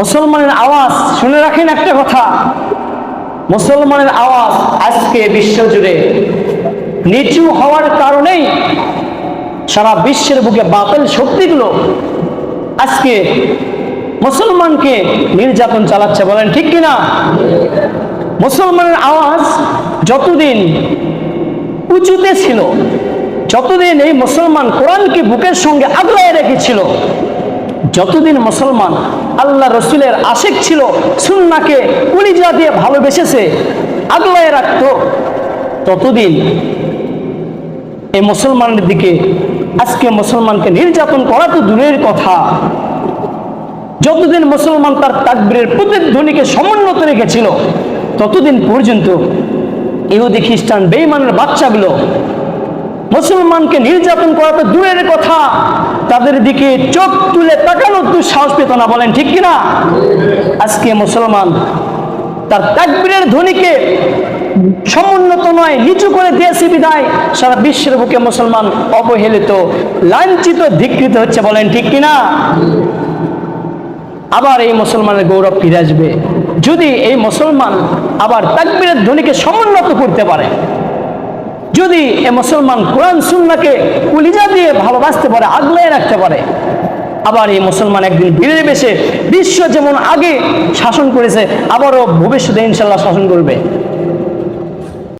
মুসলমানের আওয়াজ, শুনে রাখেন একটা কথা। মুসলমানের আওয়াজ আজকে বিশ্বজুড়ে নিচু হওয়ার কারণেই সারা বিশ্বের বুকে বাতিল শক্তিগুলো আজকে মুসলমানকে নির্যাতন চালাচ্ছে, বলেন ঠিক কিনা? মুসলমানের আওয়াজ যতদিন উঁচুতে ছিল, যতদিন এই মুসলমান কোরআনকে বুকের সঙ্গে আগলায় রেখেছিল যতদিন মুসলমান আল্লাহ রসুলের আশেক ছিল সুন্নাকে কুলিজা দিয়ে ভালোবেসেছে আগলায় রাখত, ততদিন এই মুসলমানের দিকে আজকে মুসলমানকে নির্যাতন করা তো দূরের কথা। যতদিন মুসলমান তার তাকবীরের প্রতিধ্বনিকে সমুন্নত রেখেছিল, ততদিন পর্যন্ত ইহুদি খ্রিস্টান বেইমানের বাচ্চাগুলো মুসলমানকে নির্যাতন করা তো দূরের কথা, তাদের দিকে চোখ তুলে তাকানোর দুঃসাহস পেত না, বলেন ঠিক কিনা? আজকে মুসলমান তার তাকবীরের ধ্বনিকে সমুন্নত নয়, নিচু করে দিয়েছে বিদায়। সারা বিশ্বের বুকে মুসলমান অবহেলিত, লাঞ্ছিত ধিকৃত হচ্ছে, বলেন ঠিক কিনা? আবার এই মুসলমানের গৌরব ফিরে আসবে। যদি এই মুসলমান আবার তাকবীরের ধ্বনিকে সমুন্নত করতে পারে যদি এ মুসলমান কোরআন সুন্নাকে কুলিজা দিয়ে ভালোবাসতে পারে আগলাই রাখতে পারে, আবার এই মুসলমান একদিন ভিড়ে বেশে বিশ্ব যেমন আগে শাসন করেছে, আবারও ভবিষ্যতে ইনশাল্লাহ শাসন করবে।